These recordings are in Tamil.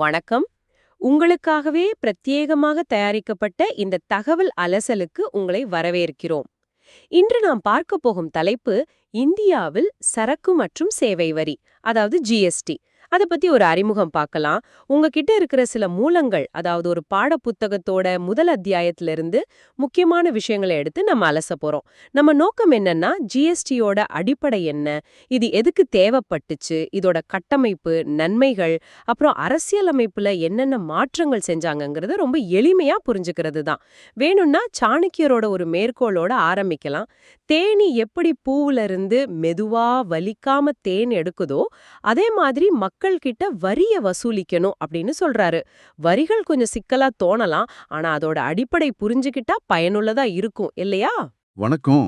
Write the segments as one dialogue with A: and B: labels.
A: வணக்கம். உங்களுக்காகவே பிரத்யேகமாக தயாரிக்கப்பட்ட இந்த தகவல் அலசலுக்கு உங்களை வரவேற்கிறோம். இன்று நாம் பார்க்க போகும் தலைப்பு இந்தியாவில் சரக்கு மற்றும் சேவை வரி அதாவது ஜிஎஸ்டி அத பத்தி ஒரு அறிமுகம் பார்க்கலாம் உங்ககிட்ட இருக்கிற சில மூலங்கள் அதாவது ஒரு பாட புத்தகத்தோட முதல் அத்தியாயத்துல இருந்து முக்கியமான விஷயங்களை எடுத்து நம்ம அலச போறோம். நம்ம நோக்கம் என்னன்னா ஜிஎஸ்டியோட அடிப்படை என்ன இது எதுக்கு தேவைப்பட்டுச்சு இதோட கட்டமைப்பு நன்மைகள் அப்புறம் அரசியலமைப்புல என்னென்ன மாற்றங்கள் செஞ்சாங்கங்கறத ரொம்ப எளிமையா புரிஞ்சுக்கிறது தான் வேணும்னா சாணக்கியரோட ஒரு மேற்கோளோட ஆரம்பிக்கலாம். தேனி எப்படி பூவுல இருந்து மெதுவா வலிக்காம தேன் எடுக்குதோ அதே மாதிரி மக்கள் மக்கள் கிட்ட வரிய வசூலிக்கணும் அப்படின்னு சொல்றாரு. வரிகள் கொஞ்சம் சிக்கலா தோணலாம் ஆனா அதோட அடிப்படை புரிஞ்சுக்கிட்டா பயனுள்ளதா இருக்கும் இல்லையா?
B: வணக்கம்.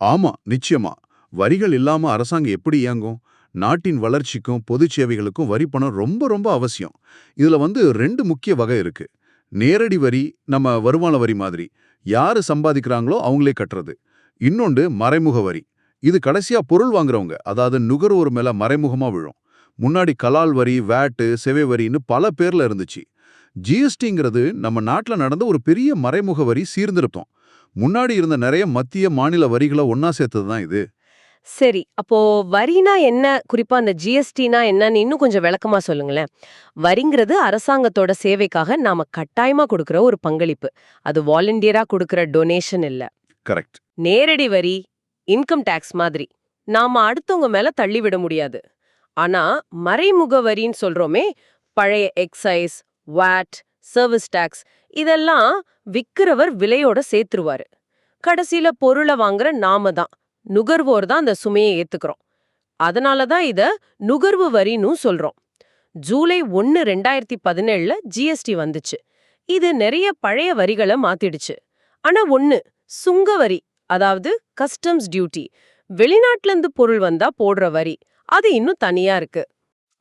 B: ஆமா நிச்சயமா. வரிகள் இல்லாம அரசாங்கம் எப்படி இயங்கும்? நாட்டின் வளர்ச்சிக்கும் பொது சேவைகளுக்கும் வரி பணம் ரொம்ப ரொம்ப அவசியம். இதுல வந்து ரெண்டு முக்கிய வகை இருக்கு. நேரடி வரி நம்ம வருமான வரி மாதிரி. யாரு சம்பாதிக்கிறாங்களோ அவங்களே கட்டுறது. இன்னொன்று மறைமுக வரி. இது கடைசியா பொருள் வாங்குறவங்க அதாவது நுகர்வோர் மேல மறைமுகமா விழும். முன்னாடி கலால் வரி வேட்டு செவை வரின்னு பல பேர்ல இருந்துச்சு. ஜிஎஸ்டிங்கிறது நம்ம நாட்டுல நடந்த ஒரு பெரிய மறைமுக வரி சீர்திருத்தம். முன்னாடி இருந்த நிறைய மத்திய மாநில வரிகளை ஒன்னா சேர்த்தது தான் இது.
A: சரி அப்போ வரினா என்ன? குறிப்பா அந்த ஜிஎஸ்டினா என்னன்னு இன்னும் கொஞ்சம் விளக்கமா சொல்லுங்களேன். வரிங்கிறது அரசாங்கத்தோட சேவைக்காக நாம கட்டாயமா கொடுக்கிற ஒரு பங்களிப்பு. அது வாலண்டியரா கொடுக்கிற டொனேஷன் இல்ல.
B: கரெக்ட்.
A: நேரடி வரி இன்கம் டேக்ஸ் மாதிரி. நாம அடுத்தவங்க மேல தள்ளி விட முடியாது. ஆனா மறைமுக வரின்னு சொல்றோமே பழைய எக்ஸைஸ் வாட் சர்வீஸ் டாக்ஸ் இதெல்லாம் விக்கிறவர் விலையோட சேர்த்துருவாரு. கடைசியில பொருளை வாங்குற நாம தான். நுகர்வோர் தான் அந்த சுமையை ஏத்துக்கிறோம். அதனால தான் இத நுகர்வு வரின்னு சொல்றோம். ஜூலை ஒன்னு ரெண்டாயிரத்தி பதினேழுல ஜிஎஸ்டி வந்துச்சு. இது நிறைய பழைய வரிகளை மாத்திடுச்சு. ஆனா ஒன்னு சுங்க வரி அதாவது கஸ்டம்ஸ் டியூட்டி வெளிநாட்டுல இருந்து பொருள் வந்தா போடுற வரி அது இன்னும் தனியா இருக்கு.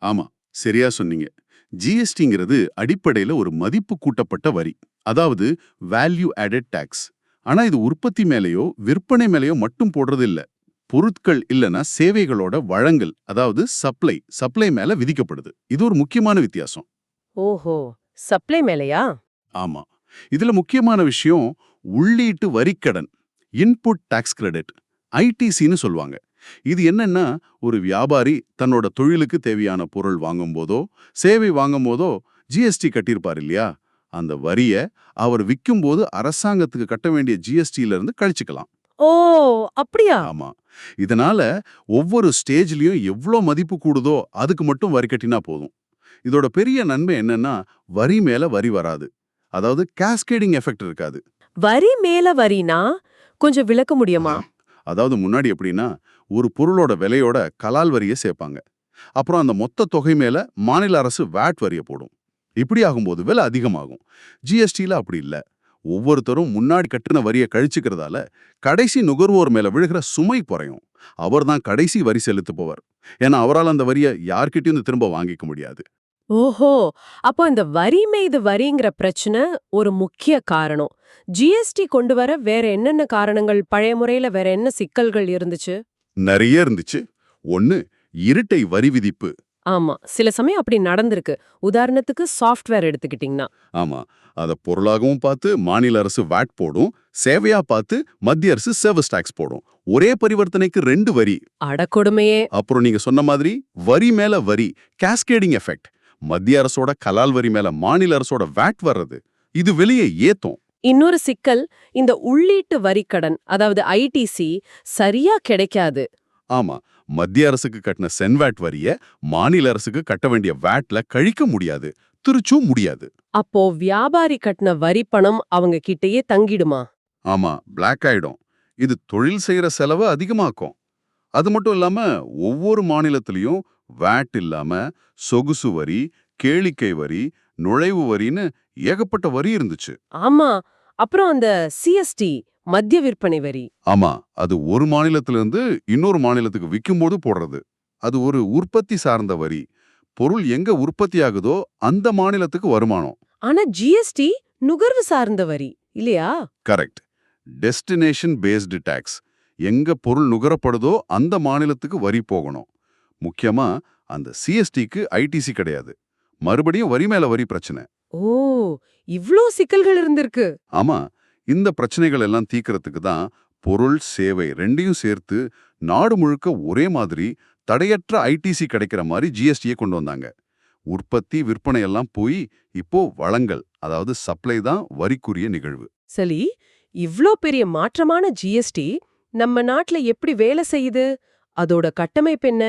B: ஆமா சரியா சொன்னீங்க. ஜிஎஸ்டிங்கிறது அடிப்படையில ஒரு மதிப்பு கூட்டப்பட்ட வரி. அதாவது வேல்யூ ஆடட் டாக்ஸ் ஆனா இது உற்பத்தி மேலேயோ விற்பனை மேலேயோ மட்டும் போடுறது இல்ல பொருட்கள் இல்லனா சேவைகளோட வழங்கல் அதாவது சப்ளை சப்ளை மேல விதிக்கப்படுது. இது ஒரு முக்கியமான வித்தியாசம்.
A: ஓஹோ சப்ளை மேலையா?
B: ஆமா. இதுல முக்கியமான விஷயம் உள்ளீட்டு வரிக்கடன் இன்புட் டாக்ஸ் கிரெடிட் ஐடிசின்னு சொல்லுவாங்க. இது என்னன்னா ஒரு வியாபாரி தன்னோட தொழிலுக்கு தேவையான பொருள் வாங்கும்போதோ சேவை வாங்கும்போதோ ஜிஎஸ்டி கட்டியிருப்பார் இல்லையா? அந்த வரிய அவர் விக்கும்போது அரசாங்கத்துக்கு கட்ட வேண்டிய ஜிஎஸ்டில இருந்து கழிச்சுக்கலாம்.
A: ஓ அப்படியா?
B: ஆமா. இதனால ஒவ்வொரு ஸ்டேஜ்லயும் எவ்வளோ மதிப்பு கூடுதோ அதுக்கு மட்டும் வரி கட்டினா போதும். இதோட பெரிய நன்மை என்னன்னா வரி மேல வரி வராது. அதாவது கேஸ்கேடிங் எஃபெக்ட் இருக்காது.
A: வரி மேல வரினா கொஞ்சம் விளக்க முடியுமா?
B: அதாவது முன்னாடி எப்படின்னா ஒரு பொருளோட விலையோட கலால் வரியை சேர்ப்பாங்க. அப்புறம் அந்த மொத்த தொகை மேல மாநில அரசு வேட் வரியை போடும். இப்படி ஆகும்போது விலை அதிகமாகும். ஜிஎஸ்டியில் அப்படி இல்ல. ஒவ்வொருத்தரும் முன்னாடி கட்டின வரியை கழிச்சுக்கிறதால கடைசி நுகர்வோர் மேல விழுகிற சுமை குறையும். அவர்தான் கடைசி வரி செலுத்துபவர். ஏன்னா அவரால் அந்த வரியை யார்கிட்டயும் திரும்ப வாங்கிக்க முடியாது.
A: ஓஹோ! அப்போ இந்த வரி மீது வரிங்கிற பிரச்சனை ஒரு முக்கிய காரணம். ஜிஎஸ்டி கொண்டு வர வேற என்னென்ன காரணங்கள்? பழைய முறையில வேற என்ன சிக்கல்கள் இருந்துச்சு?
B: நிறைய இருந்துச்சு. ஒன்னு இருட்டை வரி விதிப்பு.
A: ஆமா. சில சமயம் அப்படி நடந்திருக்கு. உதாரணத்துக்கு சாஃப்ட்வேர் எடுத்துக்கிட்டீங்கன்னா.
B: ஆமா. அத பொருளாகவும் பார்த்து மாநில அரசு வேட் போடும். சேவையா பார்த்து மத்திய அரசு சர்வீஸ் டாக்ஸ் போடும். ஒரே பரிவர்த்தனைக்கு ரெண்டு வரி.
A: அடக்கொடுமையே.
B: அப்புறம் நீங்க சொன்ன மாதிரி வரி மேல வரி. கேஸ்கேடிங் எஃபெக்ட் மத்திய அரசோட கலால் வரி மேல மாநில அரசோட வேட் வர்றது. இது வெளியே ஏத்தும்.
A: இன்னொரு சிக்கல் இந்த உள்ளீட்டு வரிக்கடன் அதாவது ஐடிசி சரியா கிடைக்காது.
B: ஆமா மத்திய அரசுக்கு கட்டின சென்வேட் வரிய மாநில அரசுக்கு கட்ட வேண்டிய வேட்ல கழிக்க முடியாது திருச்சும் முடியாது.
A: அப்போ வியாபாரி கட்டின வரி பணம் அவங்க கிட்டயே தங்கிடுமா?
B: ஆமா பிளாக் ஆயிடும். இது தொழில் செய்யற செலவை அதிகமாக்கும். அது மட்டும் இல்லாம ஒவ்வொரு மாநிலத்திலயும் வேட் இல்லாம சொகுசு வரி கேளிக்கை வரி நுழைவு வரின்னு ஏகப்பட்ட வரி இருந்துச்சு.
A: ஆமா. அப்புறம் அந்த சிஎஸ்டி மத்திய விற்பனை வரி.
B: ஆமா. அது ஒரு மாநிலத்திலிருந்து இன்னொரு மாநிலத்துக்கு விக்கும்போது போடுறது. அது ஒரு உற்பத்தி சார்ந்த வரி. பொருள் எங்க உற்பத்தி ஆகுதோ அந்த மாநிலத்துக்கு வருமானம்.
A: ஆனா ஜிஎஸ்டி நுகர்வு சார்ந்த வரி இல்லையா?
B: கரெக்ட் டெஸ்டினேஷன் பேஸ்டு டாக்ஸ் எங்க பொருள் நுகரப்படுதோ அந்த மாநிலத்துக்கு வரி போகணும். முக்கியமா அந்த சிஎஸ்டிக்கு ஐடிசி கிடையாது. மறுபடியும் வரி மேல வரி பிரச்சனை.
A: ஓ இவ்ளோ சிக்கல்கள் இருந்திருக்கு.
B: ஆமா இந்த பிரச்சனைகள் எல்லாம் தீர்க்கறதுக்கு தான் பொருள் சேவை ரெண்டையும் சேர்த்து நாடு முழுக்க ஒரே மாதிரி தடையற்ற ஐடிசி கிடைக்கிற மாதிரி ஜிஎஸ்டியை கொண்டு வந்தாங்க. உற்பத்தி விற்பனை எல்லாம் போய் இப்போ வளங்கள் அதாவது சப்ளை தான் வரிக்குரிய நிகழ்வு.
A: சரி இவ்ளோ பெரிய மாற்றமான ஜிஎஸ்டி நம்ம நாட்டுல எப்படி வேலை செய்யுது? அதோட கட்டமைப்பு என்ன?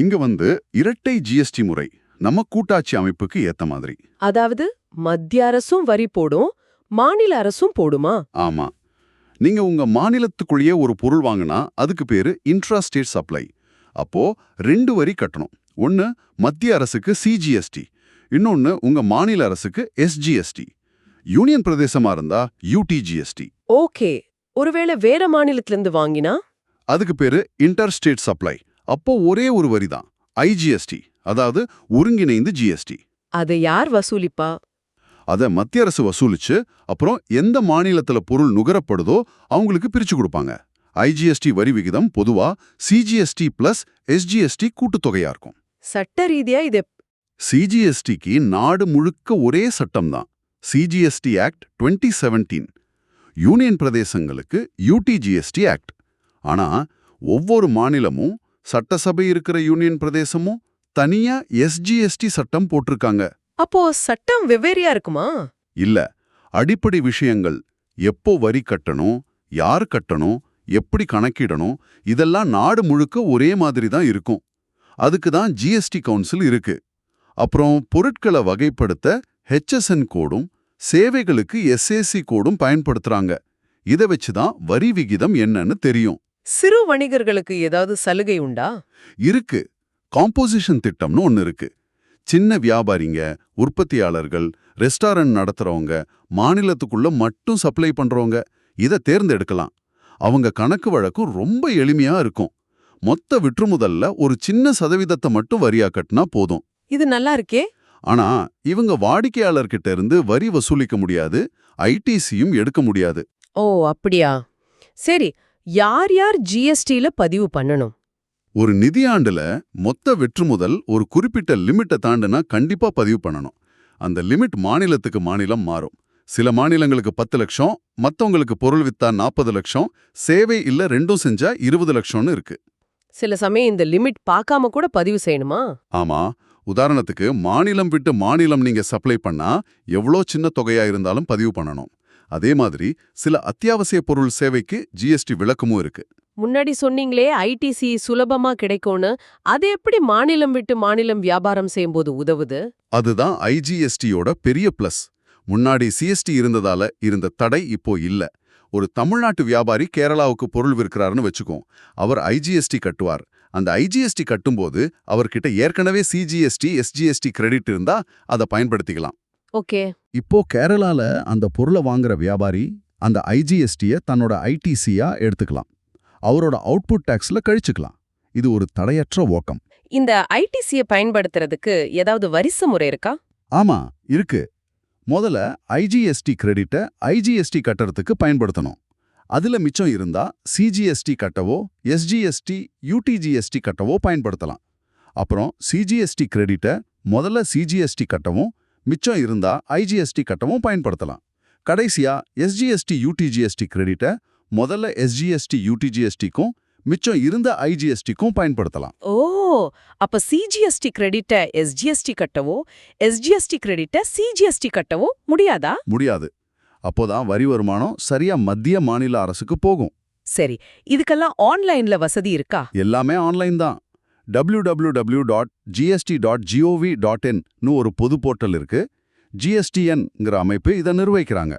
B: இங்க வந்து இரட்டை ஜிஎஸ்டி முறை நம்ம கூட்டாட்சி அமைப்புக்கு ஏத்த மாதிரி.
A: அதாவது மத்திய அரசும் வரி போடும் மாநில அரசும் போடுமா?
B: ஆமா. நீங்க உங்க மாநிலத்துக்குள்ளேயே ஒரு பொருள் வாங்கினா அதுக்கு பேரு இன்ட்ரா ஸ்டேட் சப்ளை அப்போ ரெண்டு வரி கட்டணும். ஒன்னு மத்திய அரசுக்கு சிஜிஎஸ்டி இன்னொன்னு உங்க மாநில அரசுக்கு எஸ்ஜிஎஸ்டி யூனியன் பிரதேசமா இருந்தா யூடிஜிஎஸ்டி
A: ஓகே. ஒருவேளை வேற மாநிலத்துல இருந்து வாங்கினா?
B: அதுக்கு பேரு இன்டர் ஸ்டேட் சப்ளை அப்போ ஒரே ஒரு வரி தான் ஐஜிஎஸ்டி அதாவது ஒருங்கிணைந்து ஜிஎஸ்டி
A: அதை யார் வசூலிப்பா?
B: அதை மத்திய அரசு வசூலிச்சு அப்புறம் எந்த மாநிலத்துல பொருள் நுகரப்படுதோ அவங்களுக்கு பிரிச்சு கொடுப்பாங்க. ஐஜிஎஸ்டி வரி விகிதம் பொதுவா சிஜிஎஸ்டி பிளஸ் எஸ்ஜிஎஸ்டி கூட்டுத்தொகையா இருக்கும்.
A: சட்ட ரீதியா இது
B: சிஜிஎஸ்டிக்கு நாடு முழுக்க ஒரே சட்டம் தான் CGST act twenty seventeen union பிரதேசங்களுக்கு யூடிஜிஎஸ்டி ஆக்ட் ஆனா ஒவ்வொரு மாநிலமும் சட்டசபை இருக்கிற யூனியன் பிரதேசமும் தனியா எஸ்ஜிஎஸ்டி சட்டம் போட்டிருக்காங்க.
A: அப்போ சட்டம் வெவ்வேறையா இருக்குமா?
B: இல்ல அடிப்படை விஷயங்கள் எப்போ வரி கட்டணும் யார் கட்டணும் எப்படி கணக்கிடணும் இதெல்லாம் நாடு முழுக்க ஒரே மாதிரி தான் இருக்கும். அதுக்கு தான் ஜிஎஸ்டி கவுன்சில் இருக்கு. அப்புறம் பொருட்களை வகைப்படுத்த ஹெச்எஸ்என் கோடும் சேவைகளுக்கு எஸ்ஏசி கோடும் பயன்படுத்துறாங்க. இதை வச்சு தான் வரி விகிதம் என்னன்னு தெரியும்.
A: சிறு வணிகர்களுக்கு ஏதாவது சலுகை உண்டா?
B: இருக்கு. காம்போசிஷன் திட்டம்னு ஒன்னு இருக்கு. சின்ன வியாபாரிங்க உற்பத்தியாளர்கள் ரெஸ்டாரண்ட் நடத்துறவங்க மாநிலத்துக்குள்ள மட்டும் சப்ளை பண்றவங்க இதை தேர்ந்தெடுக்கலாம். அவங்க கணக்கு வழக்கும் ரொம்ப எளிமையா இருக்கும். மொத்த விற்றுமுதல்ல ஒரு சின்ன சதவீதத்தை மட்டும் வரியா கட்டினா போதும்.
A: இது நல்லா இருக்கே.
B: ஆனா இவங்க வாடிக்கையாளர்கிட்ட இருந்து வரி வசூலிக்க முடியாது ஐடிசியும் எடுக்க முடியாது.
A: ஓ அப்படியா? சரி யார் யார் ஜிஎஸ்டில பதிவு பண்ணணும்?
B: ஒரு நிதியாண்டுல மொத்த விற்றுமுதல் ஒரு குறிப்பிட்ட லிமிட்டை தாண்டுனா கண்டிப்பா பதிவு பண்ணணும். அந்த லிமிட் மாநிலத்துக்கு மாநிலம் மாறும். சில மாநிலங்களுக்கு பத்து லட்சம் மத்தவங்களுக்கு பொருள் வித்தா நாற்பது லட்சம் சேவை இல்ல ரெண்டும் செஞ்சா இருபது லட்சம்னு இருக்கு.
A: சில சமயம் இந்த லிமிட் பார்க்காம கூட பதிவு செய்யணுமா?
B: ஆமா. உதாரணத்துக்கு மாநிலம் விட்டு மாநிலம் நீங்க சப்ளை பண்ணா எவ்வளோ சின்ன தொகையா இருந்தாலும் பதிவு பண்ணணும். அதே மாதிரி சில அத்தியாவசிய பொருள் சேவைக்கு ஜிஎஸ்டி விளக்கமும் இருக்கு.
A: முன்னாடி சொன்னீங்களே ஐடிசி சுலபமா கிடைக்கும்னு. அது எப்படி மாநிலம் விட்டு மாநிலம் வியாபாரம் செய்யும்போது உதவுது?
B: அதுதான் ஐஜிஎஸ்டியோட பெரிய பிளஸ். முன்னாடி சிஎஸ்டி இருந்ததால இருந்த தடை இப்போ இல்ல. ஒரு தமிழ்நாட்டு வியாபாரி கேரளாவுக்கு பொருள் விற்கிறாருன்னு வச்சுக்கோம். அவர் ஐஜிஎஸ்டி கட்டுவார். அந்த ஐஜிஎஸ்டி கட்டும்போது அவர்கிட்ட ஏற்கனவே சிஜிஎஸ்டி எஸ்ஜிஎஸ்டி கிரெடிட் இருந்தா அதை பயன்படுத்திக்கலாம்.
A: ஓகே.
B: இப்போ கேரளால அந்த பொருளை வாங்குற வியாபாரி அந்த ஐஜிஎஸ்டியை தன்னோட ஐடிசியா எடுத்துக்கலாம். அவரோட அவுட்புட் டாக்ஸ்ல கழிச்சுக்கலாம். இது ஒரு தடையற்ற ஓக்கம்.
A: இந்த ஐடிசியை பயன்படுத்துறதுக்கு ஏதாவது வரிசை முறை இருக்கா?
B: ஆமா இருக்கு. முதல்ல ஐஜிஎஸ்டி கிரெடிட்டை ஐஜிஎஸ்டி கட்டுறதுக்கு பயன்படுத்தணும். அதுல மிச்சம் இருந்தா சிஜிஎஸ்டி கட்டவோ எஸ்ஜிஎஸ்டி யூடிஜிஎஸ்டி கட்டவோ பயன்படுத்தலாம். அப்புறம் சிஜிஎஸ்டி கிரெடிட்டை முதல்ல சிஜிஎஸ்டி கட்டவும் மிச்சம் இருந்தா ஐஜிஎஸ்டி கட்டவும் பயன்படுத்தலாம் கடைசியா எஸ்ஜிஎஸ்டி யூடிஜிஎஸ்டி கிரெடிட்டை முதல்ல எஸ்ஜிஎஸ்டி யூடிஜிஎஸ்டிக்கும் மிச்சம் இருந்த ஐஜிஎஸ்டிக்கும் பயன்படுத்தலாம்
A: ஓ அப்ப சிஜிஎஸ்டி கிரெடிட்ட எஸ்ஜிஎஸ்டி கட்டவோ எஸ்ஜிஎஸ்டி கிரெடிட்ட சிஜிஎஸ்டி கட்டவோ முடியாதா
B: முடியாது அப்போதான் வரி வருமானம் சரியா மத்திய மாநில அரசுக்கு போகும்
A: சரி இதுக்கெல்லாம் ஆன்லைன்ல வசதி இருக்கா
B: எல்லாமே ஆன்லைன் தான் www.gst.gov.in dot GST dot GOV dot இன்னு ஒரு பொது போர்ட்டல் இருக்கு ஜிஎஸ்டிஎன்ங்கிற அமைப்பு இதை நிர்வகிக்கிறாங்க.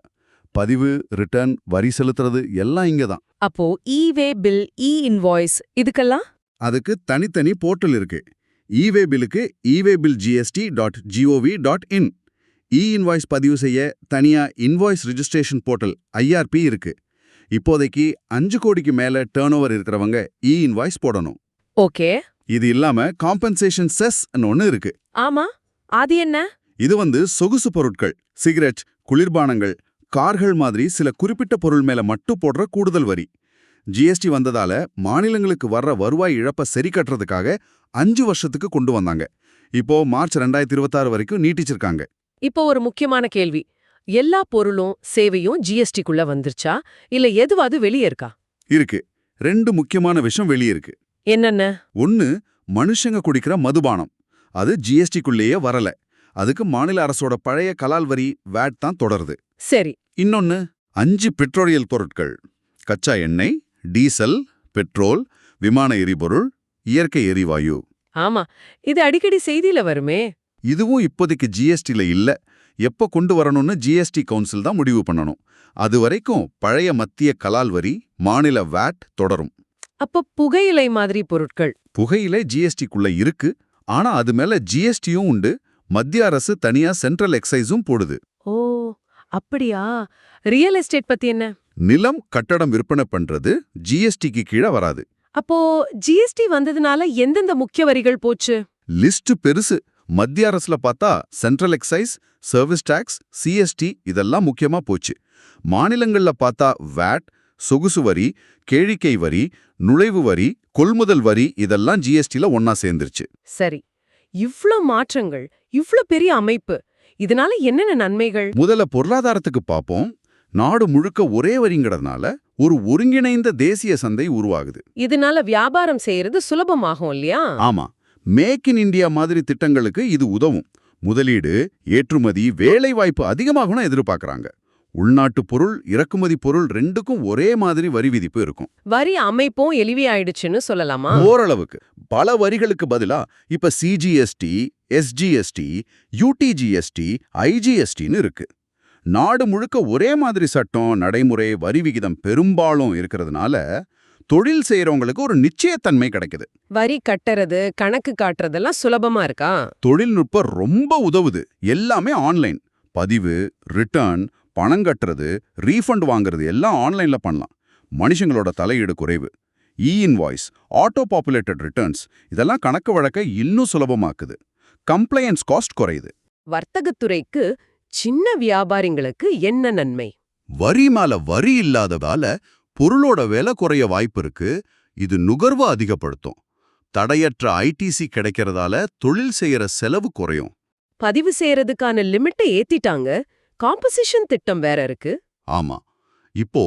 B: பதிவு ரிட்டர்ன் வரி செலுத்துறது எல்லாம் இங்க தான்.
A: அப்போ இ-வே பில் இ இன்வாய்ஸ் இதுக்கெல்லாம்?
B: அதுக்கு தனித்தனி போர்ட்டல் இருக்கு. இவே பில்லுக்கு e way bill GST dot GOV dot in e invoice பதிவு செய்ய தனியா இன்வாய்ஸ் ரிஜிஸ்ட்ரேஷன் போர்ட்டல் ஐஆர்பி இருக்கு. இப்போதைக்கு அஞ்சு கோடிக்கு மேல டேர்ன் ஓவர் இருக்கிறவங்க இ இன்வாய்ஸ் போடணும்.
A: ஓகே.
B: இது இல்லாம காம்பன்சேஷன் செஸ் ஒன்னு இருக்கு.
A: ஆமா அது என்ன?
B: இது வந்து சொகுசு பொருட்கள் சிகரெட் குளிர்பானங்கள் கார்கள் மாதிரி சில குறிப்பிட்ட பொருள் மேல மட்டும் போடுற கூடுதல் வரி. ஜிஎஸ்டி வந்ததால மாநிலங்களுக்கு வர்ற வருவாய் இழப்ப சரி கட்டுறதுக்காக அஞ்சு வருஷத்துக்கு கொண்டு வந்தாங்க. இப்போ மார்ச் ரெண்டாயிரத்தி இருபத்தாறு வரைக்கும் நீட்டிச்சிருக்காங்க.
A: இப்போ ஒரு முக்கியமான கேள்வி. எல்லா பொருளும் சேவையும் ஜிஎஸ்டிக்குள்ள வந்துருச்சா? இல்ல எதுவாது வெளியே இருக்கா?
B: இருக்கு. ரெண்டு முக்கியமான விஷயம் வெளியே இருக்கு.
A: என்னென்ன?
B: ஒன்னு மனுஷங்க குடிக்கிற மதுபானம். அது ஜிஎஸ்டிக்குள்ளேயே வரல. அதுக்கு மாநில அரசோட பழைய கலால் வரி வேட் தான் தொடருது.
A: சரி.
B: இன்னொன்னு அஞ்சு பெட்ரோலியல் பொருட்கள். கச்சா எண்ணெய் டீசல் பெட்ரோல் விமான எரிபொருள் இயற்கை எரிவாயு.
A: ஆமா இது அடிக்கடி செய்தியில வருமே.
B: இதுவும் இப்போதைக்கு ஜிஎஸ்டில இல்ல. எப்ப கொண்டு வரணும்னு ஜிஎஸ்டி கவுன்சில் தான் முடிவு பண்ணணும். அது வரைக்கும் பழைய மத்திய கலால் வரி மாநில வேட் தொடரும்.
A: அப்ப புகையிலை மாதிரி பொருட்கள்.
B: புகையில ஜிஎஸ்டிக்குள்ள இருக்கு. ஆனா அது மேல ஜிஎஸ்டியும் உண்டு. மத்திய அரசு தனியா சென்ட்ரல் எக்ஸைஸும் போடுது.
A: ஓ அப்படியா? ரியல் எஸ்டேட் பத்தி என்ன?
B: நிலம் கட்டடம் விற்பனை பண்றது ஜிஎஸ்டிக்கு கீழே வராது.
A: அப்போ ஜிஎஸ்டி வந்ததுனால எந்தெந்த முக்கிய வரிகள் போச்சு?
B: லிஸ்ட் பெருசு. மத்திய அரசுல பார்த்தா central excise service tax CST இதெல்லாம் முக்கியமா போச்சு. மாநிலங்கள்ல பார்த்தா வேட் சொகுசு வரி கேழிக்கை வரி நுழைவு வரி கொள்முதல் வரி இதெல்லாம் ஜிஎஸ்டில ஒன்னா சேர்ந்துருச்சு.
A: சரி இவ்ளோ மாற்றங்கள் இவ்ளோ பெரிய அமைப்பு இதனால என்னென்ன நன்மைகள்?
B: முதல்ல பொருளாதாரத்துக்கு பார்ப்போம் நாடு முழுக்க ஒரே வரிங்கிறதுனால ஒரு ஒருங்கிணைந்த தேசிய சந்தை உருவாகுது.
A: இதனால வியாபாரம் செய்யறது சுலபமாகும் இல்லையா?
B: ஆமா மேக் இன் இந்தியா மாதிரி திட்டங்களுக்கு இது உதவும். முதலீடு ஏற்றுமதி வேலைவாய்ப்பு அதிகமாகணும் எதிர்பார்க்கறாங்க. உள்நாட்டு பொருள் இறக்குமதி பொருள் ரெண்டுக்கும் ஒரே மாதிரி வரி விதிப்பு இருக்கும்.
A: வரி அமைப்பும் எளிமையாயிடுச்சுன்னு சொல்லலாமா?
B: ஓரளவுக்கு. பல வரிகளுக்கு பதிலா இப்ப சிஜிஎஸ்டி எஸ்ஜிஎஸ்டி யூடிஜிஎஸ்டி ஐஜிஎஸ்டின்னு இருக்கு. நாடு முழுக்க ஒரே மாதிரி சட்டம் நடைமுறை வரி விகிதம் பெரும்பாலும் இருக்கிறதுனால தொழில் செய்யறவங்களுக்கு ஒரு நிச்சயத்தன்மை கிடைக்குது.
A: வரி கட்டுறது கணக்கு காட்டுறதெல்லாம் சுலபமா இருக்கா?
B: தொழில்நுட்பம் ரொம்ப உதவுது. எல்லாமே ஆன்லைன். பதிவு ரிட்டர்ன் பணம் கட்டுறது ரீஃபண்ட் வாங்குறது எல்லாம் ஆன்லைன்ல பண்ணலாம். மனுஷங்களோட தலையீடு குறைவு. E invoice auto populated returns இதெல்லாம் கணக்கு வழக்க இன்னும் சுலபமாக்குது. கம்ப்ளையன்ஸ் காஸ்ட் குறையுது.
A: வர்த்தகத்துறைக்கு சின்ன வியாபாரிங்களுக்கு என்ன நன்மை?
B: வரி மேல வரி இல்லாததால பொருளோட விலை குறைய வாய்ப்பு இருக்கு. இது நுகர்வு அதிகப்படுத்தும். தடையற்ற ஐடிசி கிடைக்கிறதால தொழில் செய்யற செலவு குறையும்.
A: பதிவு செய்யறதுக்கான லிமிட்டை ஏத்திட்டாங்க. காம்பசிஷன் திட்டம் வேற இருக்கு.
B: ஆமா. இப்போ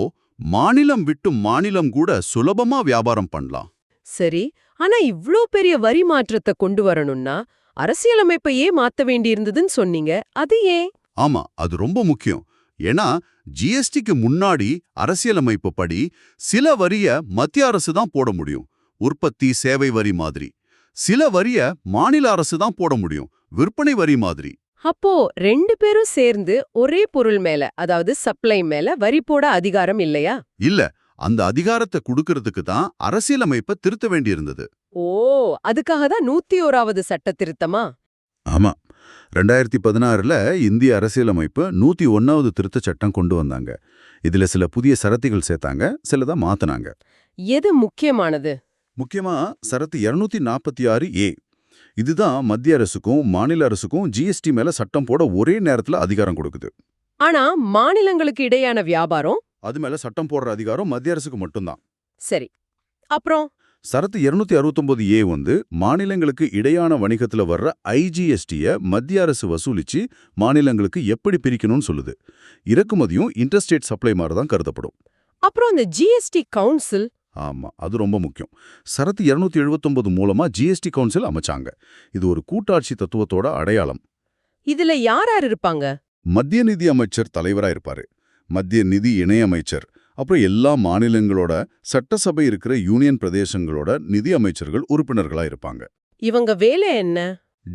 B: மாநிலம் விட்டு மாநிலம் கூட சுலபமா வியாபாரம் பண்ணலாம்.
A: சரி. ஆனா இவ்ளோ பெரிய வரி மாற்றத்தை கொண்டு வரணும்னா அரசியலமைப்பையே மாத்த வேண்டியிருந்ததுன்னு சொன்னீங்க. அது ஏன்?
B: ஆமா அது ரொம்ப முக்கியம். ஏன்னா ஜிஎஸ்டிக்கு முன்னாடி அரசியலமைப்பு படி சில வரிய மத்திய அரசு தான் போட முடியும். உற்பத்தி சேவை வரி மாதிரி. சில வரிய மாநில அரசு தான் போட முடியும். விற்பனை வரி மாதிரி.
A: அப்போ ரெண்டு பேரும் சேர்ந்து ஒரே பொருள் மேல அதாவது சப்ளை மேல வரி போட அதிகாரம் இல்லையா?
B: இல்ல அந்த அதிகாரத்தை கொடுக்கறதுக்கு தான் அரசியலமைப்பை திருத்த வேண்டியிருந்தது.
A: ஓ அதுக்காக தான் நூத்தி ஓராவது சட்ட திருத்தமா?
B: ஆமா. ரெண்டாயிரத்தி பதினாறுல இந்திய அரசியலமைப்பு நூத்தி ஒன்னாவது திருத்தச் சட்டம் கொண்டு வந்தாங்க. இதுல சில புதிய சரத்துகள் சேர்த்தாங்க சிலதை மாத்துனாங்க.
A: எது முக்கியமானது?
B: முக்கியமா சரத்து இருநூத்தி நாற்பத்தி ஆறு ஏ. இதுதான் மத்திய அரசுக்கும் மாநில அரசுக்கும் ஜிஎஸ்டி மேல சட்டம் போட ஒரே நேரத்துல அதிகாரம் கொடுக்குது.
A: ஆனா மாநிலங்களுக்கு இடையான வியாபாரம்?
B: அது மேல சட்டம் போடுற அதிகாரம் மத்திய அரசுக்கு மட்டும்தான்.
A: சரி. அப்புறம்?
B: சரத்து இருநூத்தி அறுபத்தொன்பது ஏ வந்து மாநிலங்களுக்கு இடையான வணிகத்துல வர்ற ஐஜிஎஸ்டிய மத்திய அரசு வசூலிச்சு மாநிலங்களுக்கு எப்படி பிரிக்கணும்னு சொல்லுது. இறக்குமதியும் இன்டர்ஸ்டேட் சப்ளை மாதிரி தான் கருதப்படும்.
A: அப்புறம் இந்த ஜிஎஸ்டி கவுன்சில்
B: ஆமா அது ரொம்ப முக்கியம். சரத்து இருநூத்தி எழுபத்தொன்பது மூலமா ஜிஎஸ்டி கவுன்சில் அமைச்சாங்க. இது ஒரு கூட்டாட்சி தத்துவத்தோட அடையாளம்.
A: இதுல யார் யார் இருப்பாங்க?
B: மத்திய நிதி அமைச்சர் தலைவரா இருப்பாரு. மத்திய நிதி இணையமைச்சர் அப்புறம் எல்லா மாநிலங்களோட சட்டசபை இருக்கிற யூனியன் பிரதேசங்களோட நிதி அமைச்சர்கள் உறுப்பினர்களா இருப்பாங்க.
A: இவங்க வேலை என்ன?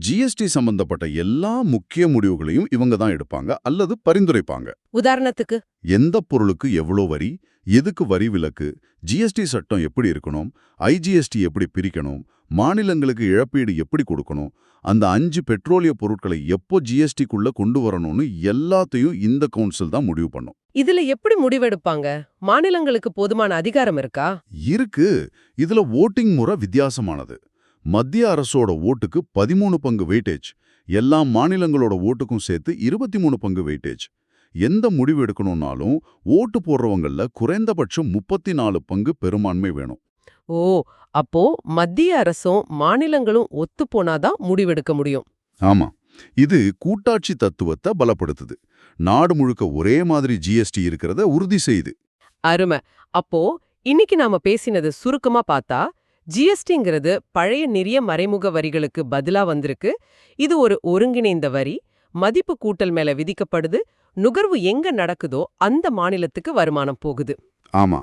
B: ஜிஎஸ்டி சம்பந்தப்பட்ட எல்லா முக்கிய முடிவுகளையும் இவங்க தான் எடுப்பாங்க அல்லது பரிந்துரைப்பாங்க.
A: உதாரணத்துக்கு?
B: எந்த பொருளுக்கு எவ்வளோ வரி எதுக்கு வரி விலக்கு? ஜிஎஸ்டி சட்டம் எப்படி இருக்கணும்? ஐஜிஎஸ்டி எப்படி பிரிக்கணும்? மாநிலங்களுக்கு இழப்பீடு எப்படி கொடுக்கணும்? அந்த அஞ்சு பெட்ரோலிய பொருட்களை எப்போ ஜிஎஸ்டிக்குள்ள கொண்டு வரணும்னு எல்லாத்தையும் இந்த கவுன்சில் தான் முடிவு பண்ணும்.
A: இதுல எப்படி முடிவெடுப்பாங்க? மாநிலங்களுக்கு போதுமான அதிகாரம் இருக்கா?
B: இருக்கு. இதுல ஓட்டிங் முறை வித்தியாசமானது. மத்திய அரசோட ஓட்டுக்கு பதிமூணு பங்கு வெயிட்டேஜ் எல்லா மாநிலங்களோட ஓட்டுக்கும் சேர்த்து இருபத்தி மூணு பங்கு வெயிட்டேஜ் எந்த முடிவு எடுக்கணும்னாலும் ஓட்டு போடுறவங்கள குறைந்தபட்சம் முப்பத்தி நாலு பங்கு பெரும்பான்மை வேணும்.
A: ஓ அப்போ மத்திய அரசும் மாநிலங்களும் ஒத்து போனாதான் முடிவெடுக்க முடியும்.
B: ஆமா. இது கூட்டாட்சி தத்துவத்தை பலப்படுத்துது. நாடு முழுக்க ஒரே மாதிரி ஜிஎஸ்டி இருக்கிறத உறுதி செய்யுது.
A: அருமை. அப்போ இன்னைக்கு நாம பேசினது சுருக்கமா பார்த்தா ஜிஎஸ்டிங்கிறது பழைய நிறைய மறைமுக வரிகளுக்கு பதிலா வந்திருக்கு. இது ஒரு ஒருங்கிணைந்த வரி. மதிப்பு கூட்டல் மேல விதிக்கப்படுது. நுகர்வு எங்க நடக்குதோ அந்த மாநிலத்துக்கு வருமானம் போகுது.
B: ஆமா.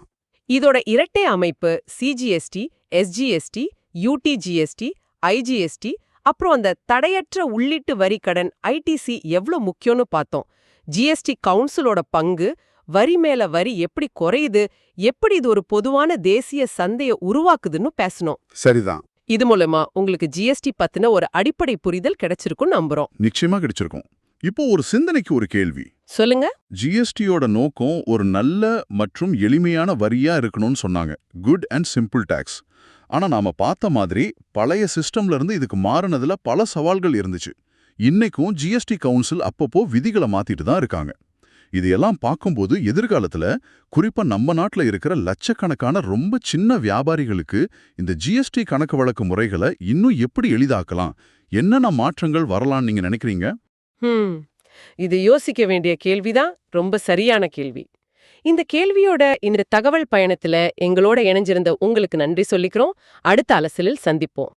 A: இதோட இரட்டை அமைப்பு சிஜிஎஸ்டி எஸ்ஜிஎஸ்டி யூடிஜிஎஸ்டி ஐஜிஎஸ்டி அப்புறம் அந்த தடையற்ற உள்ளீட்டு வரி கடன் ஐடிசி எவ்ளோ முக்கியம்னு பார்த்தோம். ஜிஎஸ்டி கவுன்சிலோட பங்கு வரி மேல வரி எப்படி குறையுது எப்படி இது ஒரு பொதுவான தேசிய சந்தைய உருவாக்குதுன்னு பேசணும்
B: சரிதான்.
A: இது மூலமா உங்களுக்கு ஜிஎஸ்டி பத்தின ஒரு அடிப்படை புரிதல் கிடைச்சிருக்கும் நம்புறோம்.
B: நிச்சயமா கிடைச்சிருக்கும். இப்போ ஒரு சிந்தனைக்கு ஒரு கேள்வி.
A: சொல்லுங்க.
B: ஜிஎஸ்டியோட நோக்கம் ஒரு நல்ல மற்றும் எளிமையான வரியா இருக்கணும்னு சொன்னாங்க. குட் அண்ட் சிம்பிள் டாக்ஸ் ஆனா நாம பார்த்த மாதிரி பழைய சிஸ்டம்ல இருந்து இதுக்கு மாறினதுல பல சவால்கள் இருந்துச்சு. இன்னைக்கும் ஜிஎஸ்டி கவுன்சில் அப்பப்போ விதிகளை மாத்திட்டு தான் இருக்காங்க. இதையெல்லாம் பார்க்கும்போது எதிர்காலத்துல குறிப்பா நம்ம நாட்டுல இருக்கிற லட்சக்கணக்கான ரொம்ப சின்ன வியாபாரிகளுக்கு இந்த ஜிஎஸ்டி கணக்கு வழக்கு முறைகளை இன்னும் எப்படி எளிதாக்கலாம்? என்னென்ன மாற்றங்கள் வரலாம்னு நீங்க நினைக்கிறீங்க?
A: ஹம். இது யோசிக்க வேண்டிய கேள்விதான் ரொம்ப சரியான கேள்வி. இந்த கேள்வியோட இந்த தகவல் பயணத்துல எங்களோட இணைஞ்சிருந்த உங்களுக்கு நன்றி சொல்லிக்கிறோம். அடுத்த அலசலில் சந்திப்போம்.